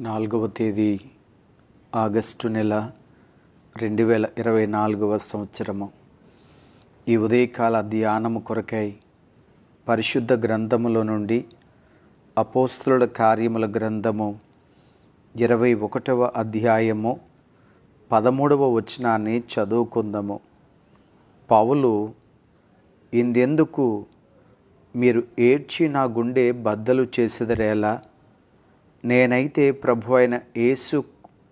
నాలుగవ తేదీ ఆగస్టు నెల రెండు వేల ఇరవై నాలుగవ సంవత్సరము. ఈ ఉదయకాల ధ్యానము కొరకై పరిశుద్ధ గ్రంథములో నుండి అపోస్తుల కార్యముల గ్రంథము ఇరవై ఒకటవ అధ్యాయము పదమూడవ వచనాన్ని చదువుకుందాము. పౌలు ఇందెందుకు మీరు ఏడ్చి నా గుండె బద్దలు చేసేదరేలా? నేనైతే ప్రభు అయిన యేసు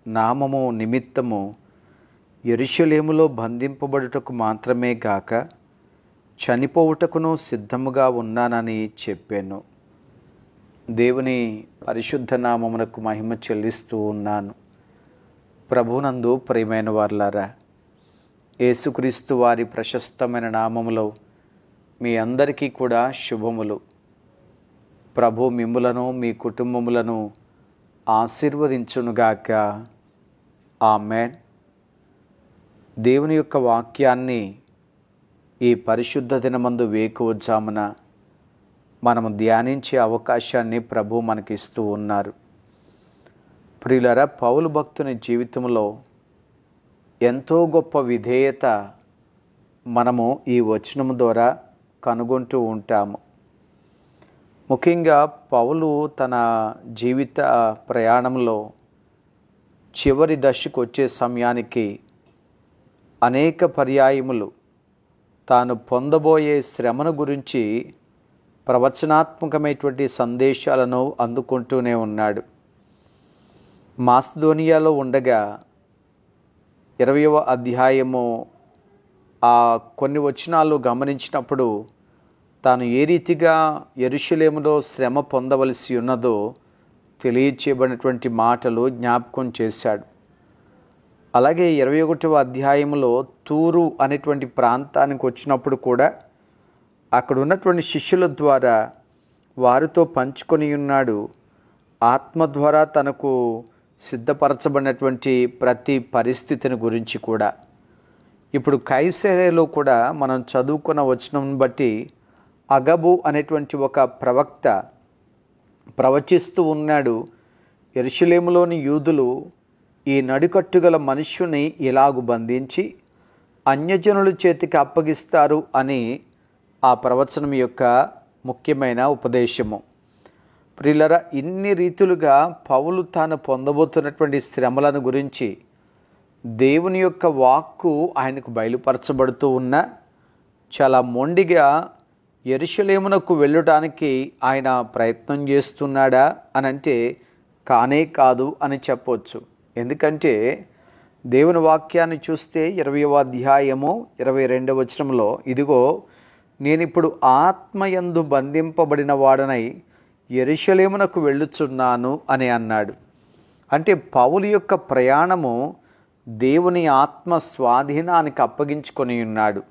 నామము నిమిత్తము ఎరుషలేములో బంధింపబడుటకు మాత్రమే గాక చనిపోవుటకును సిద్ధముగా ఉన్నానని చెప్పాను. దేవుని పరిశుద్ధ నామమునకు మహిమ చెల్లిస్తూ ఉన్నాను. ప్రభునందు ప్రియమైన వార్లారా యేసుక్రీస్తు వారి ప్రశస్తమైన నామములో మీ అందరికీ కూడా శుభములు. ప్రభు మిమ్ములను మీ కుటుంబములను ఆశీర్వదించునుగాక. ఆమెన్. దేవుని యొక్క వాక్యాన్ని ఈ పరిశుద్ధ దినమందు వేకువచ్చామున మనము ధ్యానించే అవకాశాన్ని ప్రభు మనకిస్తూ ఉన్నారు. ప్రియులరా పౌలు భక్తుని జీవితంలో ఎంతో గొప్ప విధేయత మనము ఈ వచనము ద్వారా కనుగొంటూ ఉంటాము. ముఖ్యంగా పౌలు తన జీవిత ప్రయాణంలో చివరి దశకు వచ్చే సమయానికి అనేక పర్యాయములు తాను పొందబోయే శ్రమను గురించి ప్రవచనాత్మకమైనటువంటి సందేశాలను అందుకుంటూనే ఉన్నాడు. మాస్దోనియాలో ఉండగా ఇరవయవ అధ్యాయము ఆ కొన్ని వచనాలు గమనించినప్పుడు తాను ఏ రీతిగా ఎరుషులేములో శ్రమ పొందవలసి ఉన్నదో తెలియచేయబడినటువంటి మాటలు జ్ఞాపకం చేశాడు. అలాగే ఇరవై ఒకటవ అధ్యాయంలో తూరు అనేటువంటి ప్రాంతానికి వచ్చినప్పుడు కూడా అక్కడ ఉన్నటువంటి శిష్యుల ద్వారా వారితో పంచుకొని ఉన్నాడు. ఆత్మ ద్వారా తనకు సిద్ధపరచబడినటువంటి ప్రతి పరిస్థితిని గురించి కూడా. ఇప్పుడు కైసేరేలో కూడా మనం చదువుకున్న వచనం బట్టి అగబు అనేటువంటి ఒక ప్రవక్త ప్రవచిస్తూ ఉన్నాడు. ఎరుషులేములోని యూదులు ఈ నడికట్టుగల మనుష్యుని ఇలాగు బంధించి అన్యజనుల చేతికి అప్పగిస్తారు అని ఆ ప్రవచనం యొక్క ముఖ్యమైన ఉపదేశము. ప్రిల్లర ఇన్ని రీతులుగా పౌలు తాను పొందబోతున్నటువంటి శ్రమలను గురించి దేవుని యొక్క వాక్కు ఆయనకు బయలుపరచబడుతూ ఉన్న చాలా మొండిగా ఎరుషలేమునకు వెళ్ళటానికి ఆయన ప్రయత్నం చేస్తున్నాడా అని అంటే కానే కాదు అని చెప్పవచ్చు ఎందుకంటే దేవుని వాక్యాన్ని చూస్తే ఇరవయవ అధ్యాయము ఇరవై రెండవ వచనంలో ఇదిగో నేను ఇప్పుడు ఆత్మయందు బంధింపబడిన వాడనై ఎరుషలేమునకు వెళ్ళుచున్నాను అని అన్నాడు. అంటే పౌలు యొక్క ప్రయాణము దేవుని ఆత్మ స్వాధీనానికి అప్పగించుకొని ఉన్నాడు.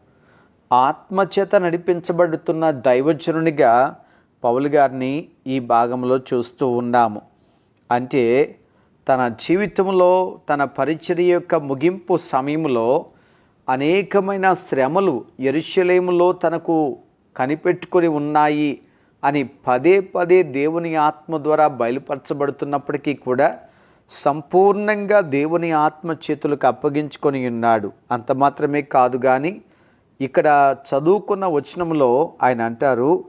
ఆత్మచేత నడిపించబడుతున్న దైవజనునిగా పౌలు గారిని ఈ భాగంలో చూస్తూ ఉన్నాము. అంటే తన జీవితంలో తన పరిచర్య యొక్క ముగింపు సమయంలో అనేకమైన శ్రమలు ఎరుశలేములో తనకు కనిపెట్టుకొని ఉన్నాయి అని పదే పదే దేవుని ఆత్మ ద్వారా బయలుపరచబడుతున్నప్పటికీ కూడా సంపూర్ణంగా దేవుని ఆత్మ చేతులకు అప్పగించుకొని ఉన్నాడు. అంత మాత్రమే కాదు కానీ ఇక్కడ చదువుకున్న వచనంలో ఆయన అంటారు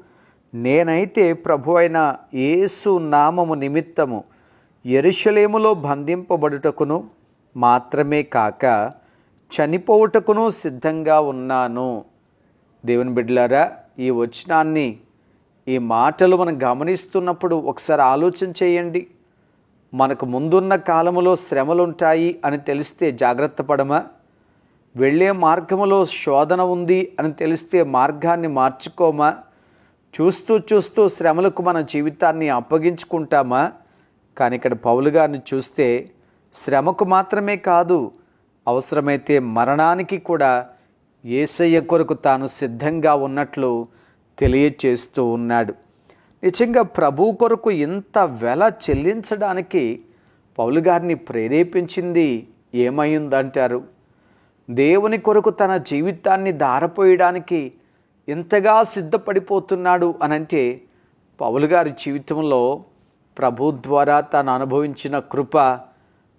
నేనైతే ప్రభు అయిన యేసు నామము నిమిత్తము ఎరుషలేములో బంధింపబడుటకును మాత్రమే కాక చనిపోవుటకును సిద్ధంగా ఉన్నాను. దేవుని బిడ్డలారా ఈ వచనాన్ని ఈ మాటలు మనం గమనిస్తున్నప్పుడు ఒకసారి ఆలోచన చేయండి. మనకు ముందున్న కాలములో శ్రమలుంటాయి అని తెలిస్తే జాగ్రత్త పడమా? వెళ్ళే మార్గములో శోధన ఉంది అని తెలిస్తే మార్గాన్ని మార్చుకోమా? చూస్తూ చూస్తూ శ్రమలకు మన జీవితాన్ని అప్పగించుకుంటామా? కానీ ఇక్కడ పౌలు గారిని చూస్తే శ్రమకు మాత్రమే కాదు అవసరమైతే మరణానికి కూడా ఏసయ్య కొరకు తాను సిద్ధంగా ఉన్నట్లు తెలియచేస్తూ ఉన్నాడు. నిజంగా ప్రభు కొరకు ఇంత వెల చెల్లించడానికి పౌలు గారిని ప్రేరేపించింది ఏమైందంటారు దేవుని కొరకు తన జీవితాన్ని దారపోయడానికి ఎంతగా సిద్ధపడిపోతున్నాడు అనంటే పౌలు గారి జీవితంలో ప్రభు ద్వారా తాను అనుభవించిన కృప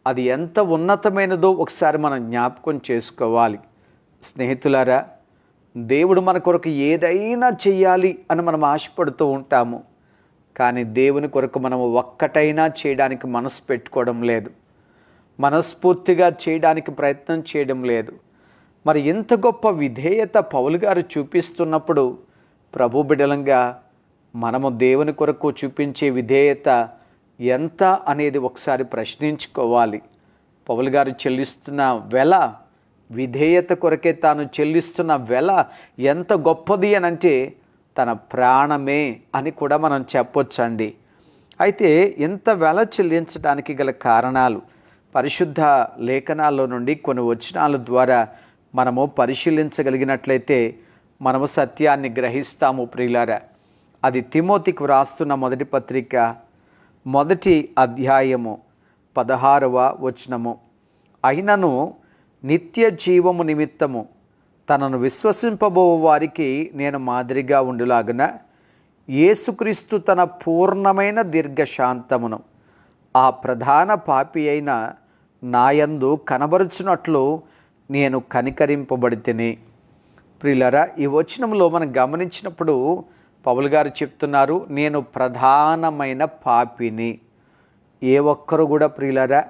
అది ఎంత ఉన్నతమైనదో ఒకసారి మనం జ్ఞాపకం చేసుకోవాలి. స్నేహితులారా దేవుడు మన కొరకు ఏదైనా చేయాలి అని మనం ఆశపడుతూ ఉంటాము. కానీ దేవుని కొరకు మనము ఒక్కటైనా చేయడానికి మనసు పెట్టుకోవడం లేదు. మనస్ఫూర్తిగా చేయడానికి ప్రయత్నం చేయడం లేదు. మరి ఇంత గొప్ప విధేయత పౌలు గారు చూపిస్తున్నప్పుడు ప్రభు బిడలంగా మనము దేవుని కొరకు చూపించే విధేయత ఎంత అనేది ఒకసారి ప్రశ్నించుకోవాలి. పౌలు గారు చెల్లిస్తున్న వెల విధేయత కొరకే తాను చెల్లిస్తున్న వెల ఎంత గొప్పది అని అంటే తన ప్రాణమే అని కూడా మనం చెప్పొచ్చండి. అయితే ఇంత వెల చెల్లించడానికి గల కారణాలు పరిశుద్ధ లేఖనాల్లో నుండి కొన్ని వచనాల ద్వారా మనము పరిశీలించగలిగినట్లయితే మనము సత్యాన్ని గ్రహిస్తాము ప్రియులారా. అది తిమోతికి వ్రాస్తున్న మొదటి పత్రిక మొదటి అధ్యాయము పదహారవ వచనము. అయినను నిత్య జీవము నిమిత్తము తనను విశ్వసింపబో వారికి నేను మాదిరిగా ఉండులాగున యేసుక్రీస్తు తన పూర్ణమైన దీర్ఘశాంతమును. ఆ ప్రధాన పాపి అయిన నాయందు కనబరుచున్నట్లు నేను కనికరింపబడితేని. ప్రియులరా ఈ వచనంలో మనం గమనించినప్పుడు పౌలు గారు చెప్తున్నారు నేను ప్రధానమైన పాపిని. ఏ ఒక్కరు కూడా ప్రియులరా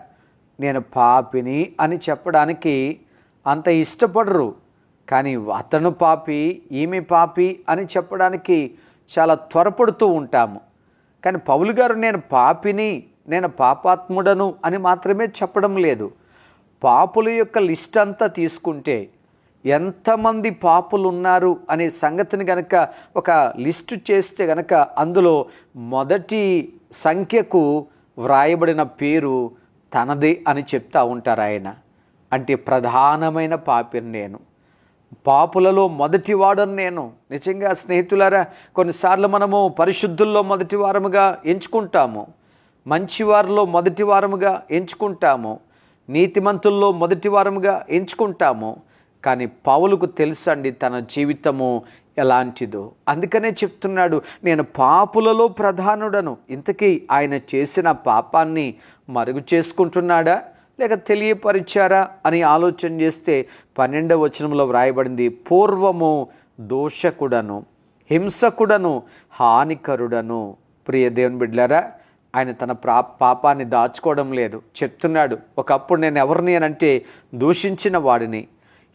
నేను పాపిని అని చెప్పడానికి అంత ఇష్టపడరు. కానీ అతను పాపి ఈమె పాపి అని చెప్పడానికి చాలా త్వరపడుతూ ఉంటాము. కానీ పౌలు గారు నేను పాపిని నేను పాపాత్ముడను అని మాత్రమే చెప్పడం లేదు. పాపుల యొక్క లిస్ట్ అంతా తీసుకుంటే ఎంతమంది పాపులు ఉన్నారు అనే సంగతిని గనక ఒక లిస్టు చేస్తే గనక అందులో మొదటి సంఖ్యకు వ్రాయబడిన పేరు తనదే అని చెప్తా ఉంటారు ఆయన. అంటే ప్రధానమైన పాపిని నేను. పాపులలో మొదటివాడని నేను. నిజంగా స్నేహితులారా కొన్నిసార్లు మనము పరిశుద్ధుల్లో మొదటి వారముగా ఎంచుకుంటాము. మంచివారిలో మొదటి వారముగా ఎంచుకుంటాము నీతిమంతుల్లో మొదటి వారముగా ఎంచుకుంటాము కానీ పావులకు తెలుసండి తన జీవితము ఎలాంటిదో. అందుకనే చెప్తున్నాడు నేను పాపులలో ప్రధానుడను. ఇంతకీ ఆయన చేసిన పాపాన్ని మరుగు చేసుకుంటున్నాడా? లేక తెలియపరిచారా అని ఆలోచన చేస్తే పన్నెండవ వచనంలో వ్రాయబడింది పూర్వము దోషకుడను హింసకుడను హానికరుడను. ప్రియ దేవుని ఆయన తన ప్రా పాపాన్ని దాచుకోవడం లేదు. చెప్తున్నాడు ఒకప్పుడు నేను ఎవరిని అని అంటే దూషించిన వాడిని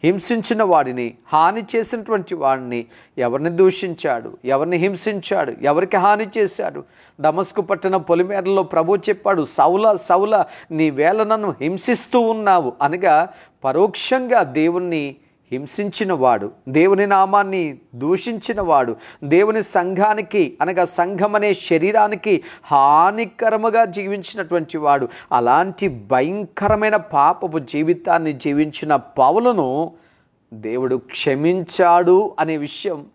హింసించిన వాడిని హాని చేసినటువంటి వాడిని ఎవరిని దూషించాడు ఎవరిని హింసించాడు ఎవరికి హాని చేశాడు? దమస్కు పట్టిన పొలిమేరలో ప్రభు చెప్పాడు సౌల సౌల నీ వేళ నన్ను హింసిస్తూ ఉన్నావు. అనగా పరోక్షంగా దేవుణ్ణి హింసించిన వాడు దేవుని నామాన్ని దూషించిన వాడు దేవుని సంఘానికి అనగా సంఘం అనే శరీరానికి హానికరముగా జీవించినటువంటి వాడు అలాంటి భయంకరమైన పాపపు జీవితాన్ని జీవించిన పౌలను దేవుడు క్షమించాడు అనే విషయం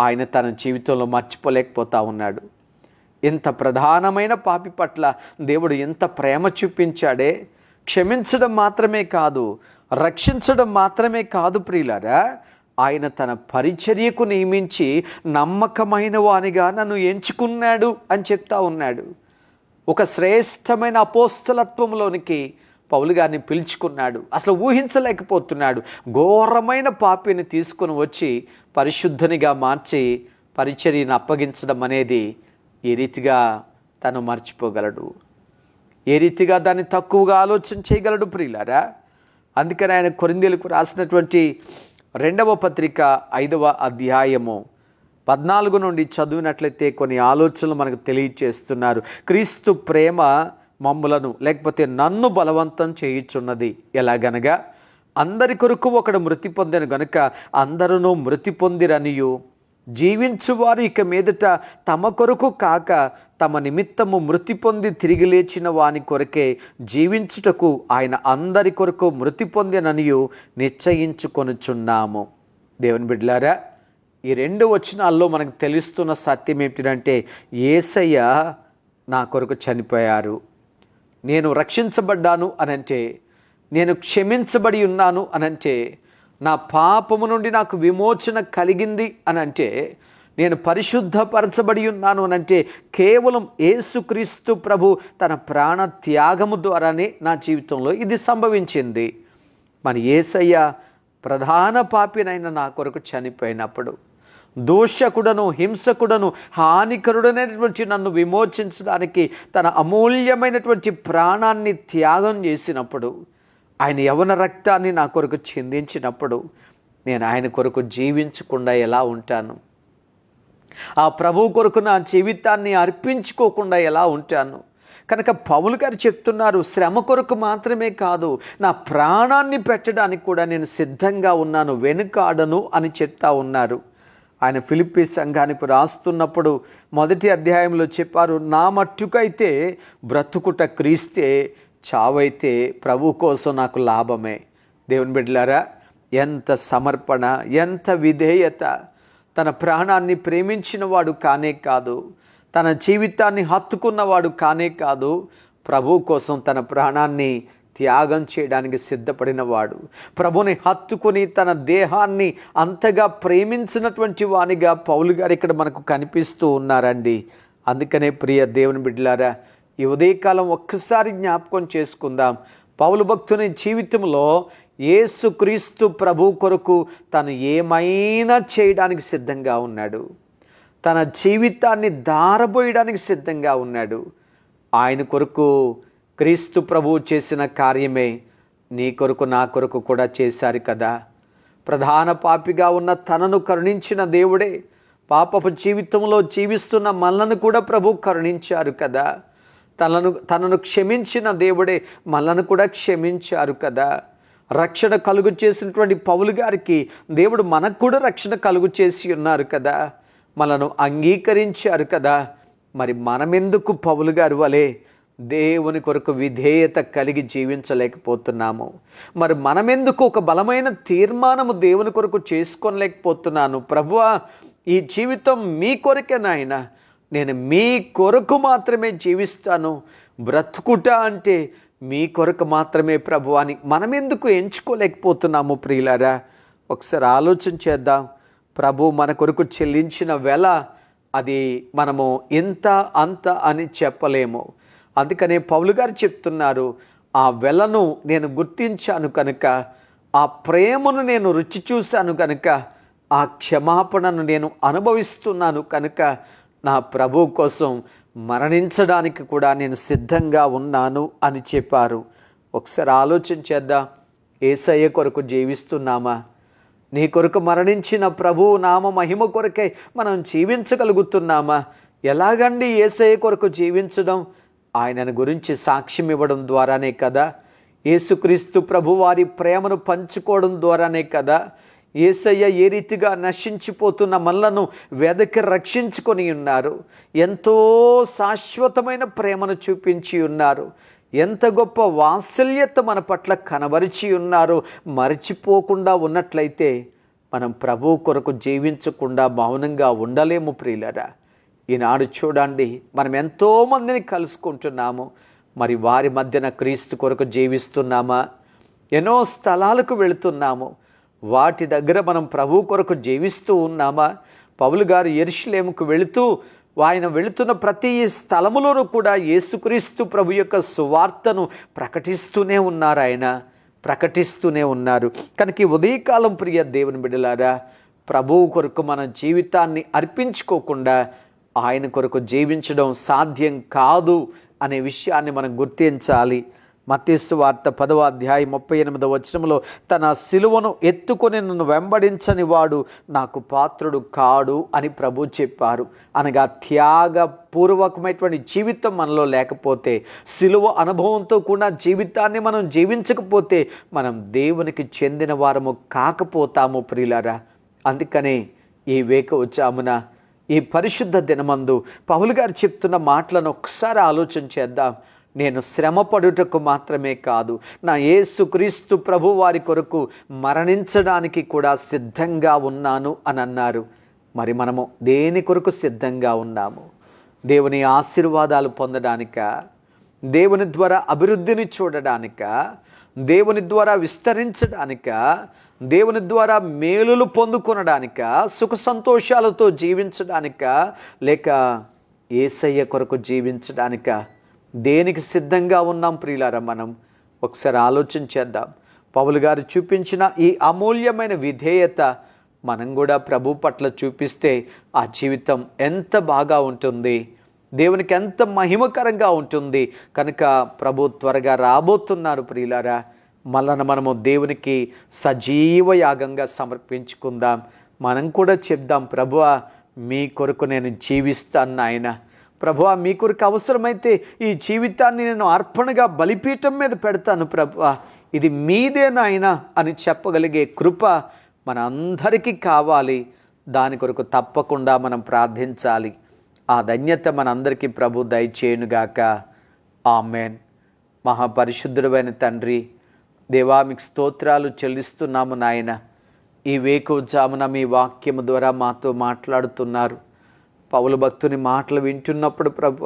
ఆయన తన జీవితంలో మర్చిపోలేకపోతా ఉన్నాడు. ఎంత ప్రధానమైన పాపి పట్ల దేవుడు ఎంత ప్రేమ చూపించాడే? క్షమించడం మాత్రమే కాదు రక్షించడం మాత్రమే కాదు ప్రియులారా ఆయన తన పరిచర్యకు నియమించి నమ్మకమైన వానిగా నన్ను ఎంచుకున్నాడు అని చెప్తా ఉన్నాడు. ఒక శ్రేష్టమైన అపోస్తలత్వంలోనికి పౌలు గారిని పిలుచుకున్నాడు. అసలు ఊహించలేకపోతున్నాడు. ఘోరమైన పాపిని తీసుకుని వచ్చి పరిశుద్ధనిగా మార్చి పరిచర్యను అప్పగించడం అనేది ఏ రీతిగా తను మర్చిపోగలడు? ఏ రీతిగా దాన్ని తక్కువగా ఆలోచన చేయగలడు ప్రియులారా? అందుకని ఆయన కొరిందేలకు రాసినటువంటి రెండవ పత్రిక ఐదవ అధ్యాయము పద్నాలుగు నుండి చదివినట్లయితే కొన్ని ఆలోచనలు మనకు తెలియచేస్తున్నారు. క్రీస్తు ప్రేమ మమ్ములను లేకపోతే నన్ను బలవంతం చేయుచున్నది ఎలాగనగా అందరి కొరకు ఒకడు మృతి పొందిన గనుక అందరూ మృతి పొందిరనియు. జీవించువారు ఇక మీదట తమ కొరకు కాక తమ నిమిత్తము మృతి పొంది తిరిగి లేచిన వాని కొరకే జీవించుటకు ఆయన అందరి కొరకు మృతి పొందిననియు నిశ్చయించుకొనుచున్నాము. దేవుని బిడ్డలారా ఈ రెండు వచనాల్లో మనకు తెలుస్తున్న సత్యం ఏమిటంటే ఏసయ్య నా కొరకు చనిపోయారు. నేను రక్షించబడ్డాను అనంటే నేను క్షమించబడి ఉన్నాను అనంటే నా పాపము నుండి నాకు విమోచన కలిగింది అని అంటే నేను పరిశుద్ధపరచబడి ఉన్నాను అని అంటే కేవలం ఏసుక్రీస్తు ప్రభు తన ప్రాణ త్యాగము ద్వారానే నా జీవితంలో ఇది సంభవించింది. మన ఏసయ్య ప్రధాన పాపినైన నా కొరకు చనిపోయినప్పుడు దూషకుడను హింసకుడను హానికరుడైనటువంటి నన్ను విమోచించడానికి తన అమూల్యమైనటువంటి ప్రాణాన్ని త్యాగం చేసినప్పుడు ఆయన యవన రక్తాన్ని నా కొరకు చిందించినప్పుడు నేను ఆయన కొరకు జీవించకుండా ఎలా ఉంటాను? ఆ ప్రభు కొరకు నా జీవితాన్ని అర్పించుకోకుండా ఎలా ఉంటాను? కనుక పౌలు గారు చెప్తున్నారు శ్రమ కొరకు మాత్రమే కాదు నా ప్రాణాన్ని పెట్టడానికి కూడా నేను సిద్ధంగా ఉన్నాను వెనుకాడను అని చెప్తా ఉన్నారు. ఆయన ఫిలిప్పీ సంఘానికి రాస్తున్నప్పుడు మొదటి అధ్యాయంలో చెప్పారు నా మట్టుకైతే బ్రతుకుట క్రీస్తే చావైతే ప్రభు కోసం నాకు లాభమే. దేవుని బిడ్డలారా ఎంత సమర్పణ ఎంత విధేయత. తన ప్రాణాన్ని ప్రేమించిన వాడు కానే కాదు తన జీవితాన్ని హత్తుకున్నవాడు కానే కాదు ప్రభు కోసం తన ప్రాణాన్ని త్యాగం చేయడానికి సిద్ధపడినవాడు. ప్రభుని హత్తుకుని తన దేహాన్ని అంతగా ప్రేమించినటువంటి వానిగా పౌలు గారు ఇక్కడ మనకు కనిపిస్తూ ఉన్నారండి. అందుకనే ప్రియ దేవుని బిడ్డలారా ఈ ఉదయకాలం ఒక్కసారి జ్ఞాపకం చేసుకుందాం. పౌలు భక్తుని జీవితంలో ఏసుక్రీస్తు ప్రభు కొరకు తను ఏమైనా చేయడానికి సిద్ధంగా ఉన్నాడు. తన జీవితాన్ని దారబోయడానికి సిద్ధంగా ఉన్నాడు. ఆయన కొరకు క్రీస్తు ప్రభువు చేసిన కార్యమే నీ కొరకు నా కొరకు కూడా చేశారు కదా. ప్రధాన పాపిగా ఉన్న తనను కరుణించిన దేవుడే పాపపు జీవితంలో జీవిస్తున్న మనలను కూడా ప్రభు కరుణించారు కదా. తనను తనను క్షమించిన దేవుడే మనను కూడా క్షమించారు కదా. రక్షణ కలుగు చేసినటువంటి పౌలు గారికి దేవుడు మనకు కూడా రక్షణ కలుగు చేసి ఉన్నారు కదా. మనను అంగీకరించారు కదా. మరి మనమెందుకు పౌలు గారు వలె దేవుని కొరకు విధేయత కలిగి జీవించలేకపోతున్నాము? మరి మనమెందుకు ఒక బలమైన తీర్మానము దేవుని కొరకు చేసుకోలేకపోతున్నాను? ప్రభువా ఈ జీవితం మీ కొరకే నాయన. నేను మీ కొరకు మాత్రమే జీవిస్తాను. బ్రతుకుట అంటే మీ కొరకు మాత్రమే ప్రభు అని మనం ఎందుకు ఎంచుకోలేకపోతున్నాము ప్రియులారా? ఒకసారి ఆలోచన చేద్దాం. ప్రభు మన కొరకు చెల్లించిన వెల అది మనము ఇంత అంత అని చెప్పలేము. అందుకనే పౌలు గారు చెప్తున్నారు ఆ వెలను నేను గుర్తించాను కనుక ఆ ప్రేమను నేను రుచి చూశాను కనుక ఆ క్షమాపణను నేను అనుభవిస్తున్నాను కనుక నా ప్రభు కోసం మరణించడానికి కూడా నేను సిద్ధంగా ఉన్నాను అని చెప్పారు. ఒకసారి ఆలోచన చేద్దాం. ఏసయ్య కొరకు జీవిస్తున్నామా? నీ కొరకు మరణించిన ప్రభు నామ మహిమ కొరకే మనం జీవించగలుగుతున్నామా? ఎలాగండి ఏసయ్య కొరకు జీవించడం? ఆయనను గురించి సాక్ష్యం ఇవ్వడం ద్వారానే కదా. యేసుక్రీస్తు ప్రభు వారి ప్రేమను పంచుకోవడం ద్వారానే కదా. ఏసయ్య ఏ రీతిగా నశించిపోతున్న మనలను వెదకి రక్షించుకొని ఉన్నారు ఎంతో శాశ్వతమైన ప్రేమను చూపించి ఉన్నారు ఎంత గొప్ప వాత్సల్యత మన పట్ల కనబరిచి ఉన్నారు మరచిపోకుండా ఉన్నట్లయితే మనం ప్రభు కొరకు జీవించకుండా మౌనంగా ఉండలేము ప్రియులరా. ఈనాడు చూడండి మనం ఎంతోమందిని కలుసుకుంటున్నాము మరి వారి మధ్యన క్రీస్తు కొరకు జీవిస్తున్నామా? ఎన్నో స్థలాలకు వెళుతున్నాము వాటి దగ్గర మనం ప్రభు కొరకు జీవిస్తూ ఉన్నామా? పౌలు గారు ఎరుషులేముకు వెళుతూ ఆయన వెళుతున్న ప్రతి స్థలములోనూ కూడా యేసుక్రీస్తు ప్రభు యొక్క సువార్తను ప్రకటిస్తూనే ఉన్నారు ఆయన. ప్రకటిస్తూనే ఉన్నారు. కనుక ఉదయకాలం ప్రియ దేవుని బిడ్డలారా ప్రభువు కొరకు మన జీవితాన్ని అర్పించుకోకుండా ఆయన కొరకు జీవించడం సాధ్యం కాదు అనే విషయాన్ని మనం గుర్తించాలి. మత్తేసు వార్త పదవ అధ్యాయం ముప్పై ఎనిమిదవ వచనంలో తన సిలువను ఎత్తుకొని నన్ను వెంబడించని వాడు నాకు పాత్రుడు కాడు అని ప్రభు చెప్పారు. అనగా త్యాగపూర్వకమైనటువంటి జీవితం మనలో లేకపోతే సిలువ అనుభవంతో కూడా జీవితాన్ని మనం జీవించకపోతే మనం దేవునికి చెందిన వారము కాకపోతాము ప్రియులారా. అందుకనే ఈ వేక వచ్చామున ఈ పరిశుద్ధ దినమందు పౌలు గారు చెప్తున్న మాటలను ఒకసారి ఆలోచన చేద్దాం. నేను శ్రమపడుటకు మాత్రమే కాదు నా యేసుక్రీస్తు ప్రభు వారి కొరకు మరణించడానికి కూడా సిద్ధంగా ఉన్నాను అని అన్నారు. మరి మనము దేని కొరకు సిద్ధంగా ఉన్నాము? దేవుని ఆశీర్వాదాలు పొందడానిక? దేవుని ద్వారా అభివృద్ధిని చూడడానిక? దేవుని ద్వారా విస్తరించడానిక? దేవుని ద్వారా మేలులు పొందుకొనడానిక? సుఖ సంతోషాలతో జీవించడానిక? లేక ఏసయ్య కొరకు జీవించడానిక? దేనికి సిద్ధంగా ఉన్నాం ప్రియులారా మనం? ఒకసారి ఆలోచన చేద్దాం. పౌలు గారు చూపించిన ఈ అమూల్యమైన విధేయత మనం కూడా ప్రభు పట్ల చూపిస్తే ఆ జీవితం ఎంత బాగా ఉంటుంది? దేవునికి ఎంత మహిమకరంగా ఉంటుంది? కనుక ప్రభు త్వరగా రాబోతున్నారు ప్రియులారా. మళ్ళన మనము దేవునికి సజీవ యాగంగా సమర్పించుకుందాం. మనం కూడా చెప్దాం ప్రభువా మీ కొరకు నేను జీవిస్తాను నాయన. ప్రభువా మీ కొరకు అవసరమైతే ఈ జీవితాన్ని నేను అర్పణగా బలిపీఠం మీద పెడతాను ప్రభువా ఇది మీదే నాయన అని చెప్పగలిగే కృప మన అందరికీ కావాలి. దాని కొరకు తప్పకుండా మనం ప్రార్థించాలి. ఆ ధన్యత మనందరికీ ప్రభు దయచేయునుగాక. ఆమెన్. మహాపరిశుద్ధుడమైన తండ్రి దేవా మీకు స్తోత్రాలు చెల్లిస్తున్నాము నాయన. ఈ వేకువజామున మీ వాక్యము ద్వారా మాతో మాట్లాడుతున్నారు. పౌలు భక్తుని మాటలు వింటున్నప్పుడు ప్రభు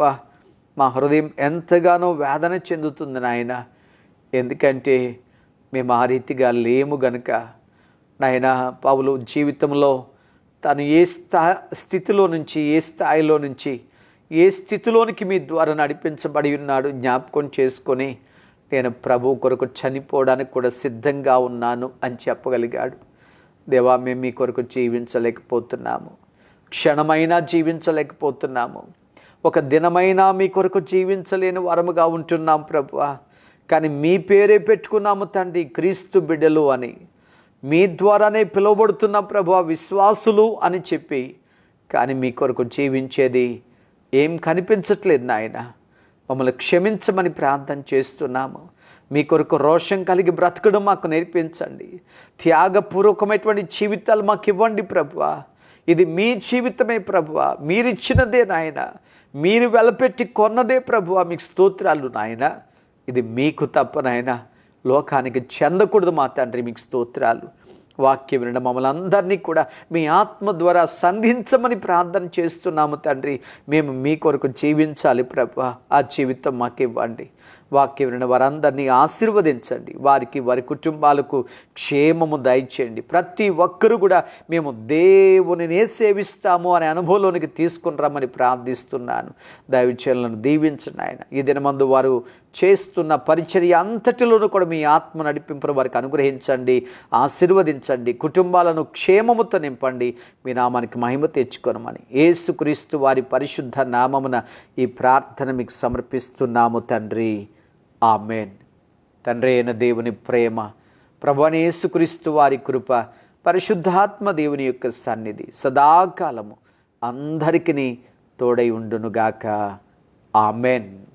మా హృదయం ఎంతగానో వేదన చెందుతుంది నాయన. ఎందుకంటే మేము ఆ రీతిగా లేము గనుక. నాయన పౌలు జీవితంలో తను ఏ స్థా స్థితిలో నుంచి ఏ స్థాయిలో నుంచి ఏ స్థితిలోనికి మీ ద్వారా నడిపించబడి ఉన్నాడు జ్ఞాపకం చేసుకొని నేను ప్రభు కొరకు చనిపోవడానికి కూడా సిద్ధంగా ఉన్నాను అని చెప్పగలిగాడు. దేవా మేము మీ కొరకు జీవించలేకపోతున్నాము. క్షణమైనా జీవించలేకపోతున్నాము. ఒక దినమైనా మీ కొరకు జీవించలేని వరముగా ఉంటున్నాం ప్రభు కానీ మీ పేరే పెట్టుకున్నాము తండ్రి క్రీస్తు బిడ్డలు అని. మీ ద్వారానే పిలువబడుతున్న ప్రభు విశ్వాసులు అని చెప్పి. కానీ మీ కొరకు జీవించేది ఏం కనిపించట్లేదు నాయన. మమ్మల్ని క్షమించమని ప్రార్థన చేస్తున్నాము. మీ కొరకు రోషం కలిగి బ్రతకడం మాకు నేర్పించండి. త్యాగపూర్వకమైనటువంటి జీవితాలు మాకు ఇవ్వండి ప్రభువ. ఇది మీ జీవితమే ప్రభువ. మీరిచ్చినదే నాయన. మీరు వెలపెట్టి కొన్నదే ప్రభువ. మీకు స్తోత్రాలు నాయన. ఇది మీకు తప్ప నాయన. లోకానికి చెందకూడదు మా తండ్రి మీకు స్తోత్రాలు. వాక్యం వినడం మమ్మల్ని అందరినీ కూడా మీ ఆత్మ ద్వారా సంధించమని ప్రార్థన చేస్తున్నాము తండ్రి. మేము మీ కొరకు జీవించాలి ప్రభు ఆ జీవితం మాకు ఇవ్వండి వాక్యం విన వారందరినీ ఆశీర్వదించండి. వారికి వారి కుటుంబాలకు క్షేమము దయచేయండి. ప్రతి ఒక్కరు కూడా మేము దేవునినే సేవిస్తాము అనే అనుభవంలోనికి తీసుకుని రమ్మని ప్రార్థిస్తున్నాను. దైవచలను దీవించండి ఆయన ఈ దినమందు వారు చేస్తున్న పరిచర్య అంతటిలోనూ కూడా మీ ఆత్మ నడిపింపును వారికి అనుగ్రహించండి ఆశీర్వదించండి కుటుంబాలను క్షేమముతో నింపండి. మీ నామానికి మహిమ తెచ్చుకొనమని యేసుక్రీస్తు వారి పరిశుద్ధ నామమున ఈ ప్రార్థన మీకు సమర్పిస్తున్నాము తండ్రి. ఆమెన్. తండ్రి అయిన దేవుని ప్రేమ ప్రభునేసుక్రీస్తు వారి కృప పరిశుద్ధాత్మ దేవుని యొక్క సన్నిధి సదాకాలము అందరికీ తోడై ఉండునుగాక. ఆమెన్.